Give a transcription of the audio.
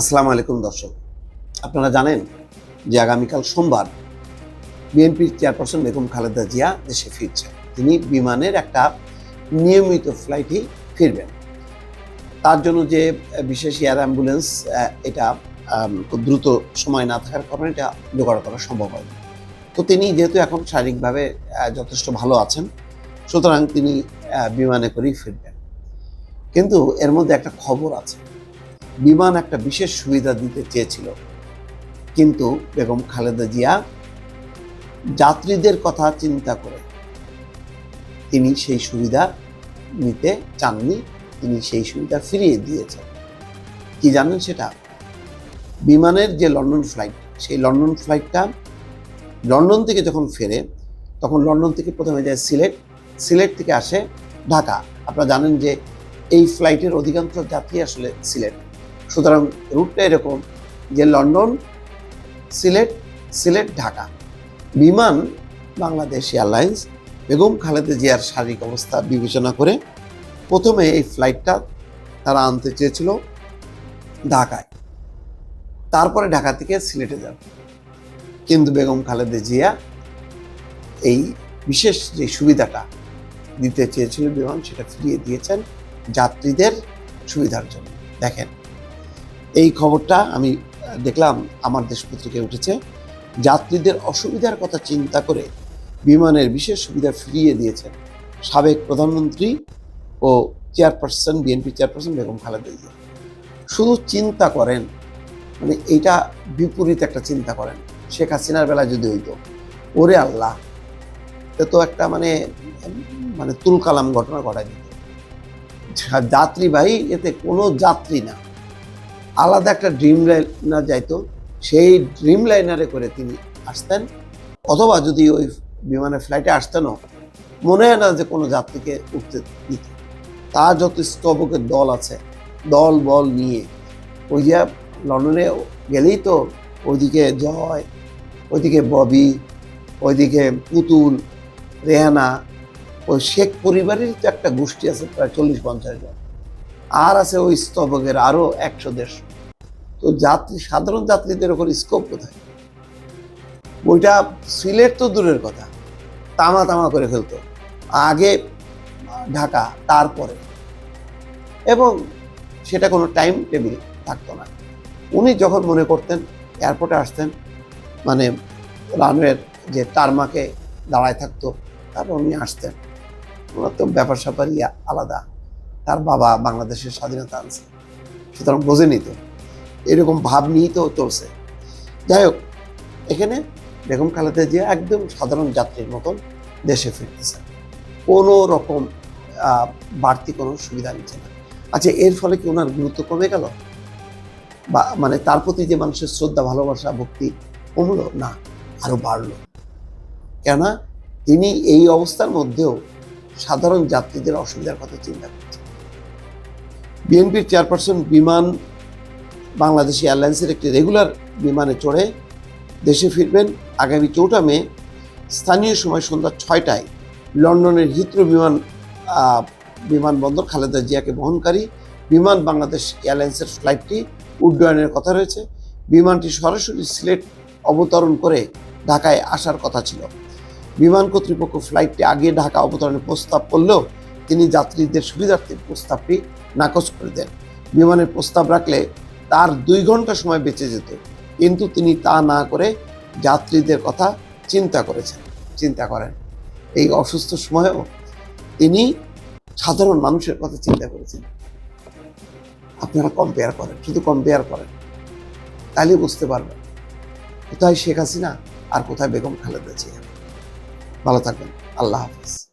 আসসালামু আলাইকুম দর্শক। আপনারা জানেন যে আগামীকাল সোমবার বিএনপির চেয়ারপারসন বেগম খালেদা জিয়া দেশে ফিরছেন। তিনি বিমানের একটা নিয়মিত ফ্লাইটই ফিরবেন। তার জন্য যে বিশেষ এয়ার অ্যাম্বুলেন্স এটা খুব দ্রুত সময় না থাকার কারণে এটা জোগাড় করা সম্ভব হয়নি। তো তিনি যেহেতু এখন শারীরিকভাবে যথেষ্ট ভালো আছেন, সুতরাং তিনি বিমানে করেই ফিরবেন। কিন্তু এর মধ্যে একটা খবর আছে। বিমান একটা বিশেষ সুবিধা দিতে চেয়েছিল। কিন্তু বেগম খালেদা জিয়া যাত্রীদের কথা চিন্তা করে। তিনি সেই সুবিধা নিতে চাননি, তিনি সেই সুবিধা ফিরিয়ে দিয়েছেন। কি জানেন সেটা? বিমানের যে লন্ডন ফ্লাইট, সেই লন্ডন ফ্লাইটটা লন্ডন থেকে যখন ফেরে, তখন লন্ডন থেকে প্রথমে যায় সিলেট। সিলেট থেকে আসে ঢাকা। আপনারা জানেন যে এই ফ্লাইটের অধিকাংশ যাত্রী আসলে সিলেট। সুতরাং রুটটা এরকম যে লন্ডন, সিলেট সিলেট, ঢাকা। বিমান, বাংলাদেশ এয়ারলাইন্স, বেগম খালেদা জিয়ার শারীরিক অবস্থা বিবেচনা করে প্রথমে এই ফ্লাইটটা তারা আনতে চেয়েছিল ঢাকায়। তারপরে ঢাকা থেকে সিলেটে যাবে। কিন্তু বেগম খালেদা জিয়া এই বিশেষ যে সুবিধাটা দিতে চেয়েছিল বিমান, সেটা ফিরিয়ে দিয়েছেন যাত্রীদের সুবিধার জন্য। দেখেন এই খবরটা আমি দেখলাম আমার দেশ পত্রিকায় উঠেছে। যাত্রীদের অসুবিধার কথা চিন্তা করে বিমানের বিশেষ সুবিধা ফিরিয়ে দিয়েছেন সাবেক প্রধানমন্ত্রী ও chairperson, BNP chairperson Begum Khaleda Zia. শুধু চিন্তা করেন মানে এইটা বিপরীত একটা চিন্তা করেন। শেখ হাসিনার বেলায় যদি হইতো, ওরে আল্লাহ তো একটা মানে মানে তুলকালাম ঘটনা ঘটাই দিত। যাত্রীবাহী এতে কোনো যাত্রী না। আলাদা একটা ড্রিম লাইনার যাইতো, সেই ড্রিম লাইনারে করে তিনি আসতেন। অথবা যদি ওই বিমানের ফ্লাইটে আসতেনও, মনে হয় না যে কোনো যাত্রীকে উঠতে দিত। তার যত স্তবকের দল আছে, দল বল নিয়ে। ওই যে লন্ডনে গেলেই তো ওইদিকে জয়, ওইদিকে ববি, ওইদিকে পুতুল, রেহানা, ওই শেখ পরিবারের তো একটা গোষ্ঠী আছে, প্রায় চল্লিশ পঞ্চাশ জন। আর আছে ওই স্তবকের আরও একশো দেড়শো। তো যাত্রী, সাধারণ যাত্রীদের ওপর স্কোপ কোথায়? ওইটা সিলেট তো দূরের কথা, তামা তামা করে ফেলতো। আগে ঢাকা, তারপরে। এবং সেটা কোনো টাইম টেবিল থাকতো না। উনি যখন মনে করতেন এয়ারপোর্টে আসতেন মানে রানওয়ের যে টারমাকে দাঁড়ায় থাকতো, তারপর উনি আসতেন। ওনার তো ব্যাপার স্যাপারই আলাদা। তার বাবা বাংলাদেশের স্বাধীনতা আনছে। সুতরাং বোঝেনি তো। এরকম ভাব নিয়েই তো চলছে। যাই হোক, এখানে বেগম খালেদা জিয়া একদম সাধারণ যাত্রীর মতন দেশে ফিরতেছে কোনো রকম বাড়তি কোনো সুবিধা নিচ্ছে না। আচ্ছা এর ফলে কি ওনার গুরুত্ব কমে গেল? বা মানে তার প্রতি যে মানুষের শ্রদ্ধা, ভালোবাসা, ভক্তি কমলো? না আরও বাড়লো। কেননা, তিনি এই অবস্থার মধ্যেও সাধারণ যাত্রীদের অসুবিধার কথা চিন্তা করছেন। বিএনপির চেয়ারপারসন বিমান বাংলাদেশ এয়ারলাইন্সের একটি রেগুলার বিমানে চড়ে দেশে ফিরবেন। আগামী চৌঠা মে, স্থানীয় সময় সন্ধ্যা ছয়টায় লন্ডনের হিত্র বিমান বিমানবন্দর খালেদা জিয়াকে বহনকারী বিমান বাংলাদেশ এয়ারলাইন্সের ফ্লাইটটি উড্ডয়নের কথা রয়েছে। বিমানটি সরাসরি সিলেট অবতরণ করে ঢাকায় আসার কথা ছিল। বিমান কর্তৃপক্ষ ফ্লাইটটি আগে ঢাকা অবতরণের প্রস্তাব করলেও তিনি যাত্রীদের সুবিধার্থে প্রস্তাবটি নাকচ করে দেন। বিমানের প্রস্তাব রাখলে তার দুই ঘণ্টা সময় বেঁচে যেত। কিন্তু তিনি তা না করে যাত্রীদের কথা চিন্তা করেছেন, চিন্তা করেন। এই অসুস্থ সময়েও তিনি সাধারণ মানুষের কথা চিন্তা করেছেন। আপনারা কম্পেয়ার করেন, শুধু কম্পেয়ার করেন। তাহলে বুঝতে পারবেন, কোথায় শেখ হাসিনা আর কোথায় বেগম খালেদা জিয়া। ভালো থাকবেন, আল্লাহ হাফিজ।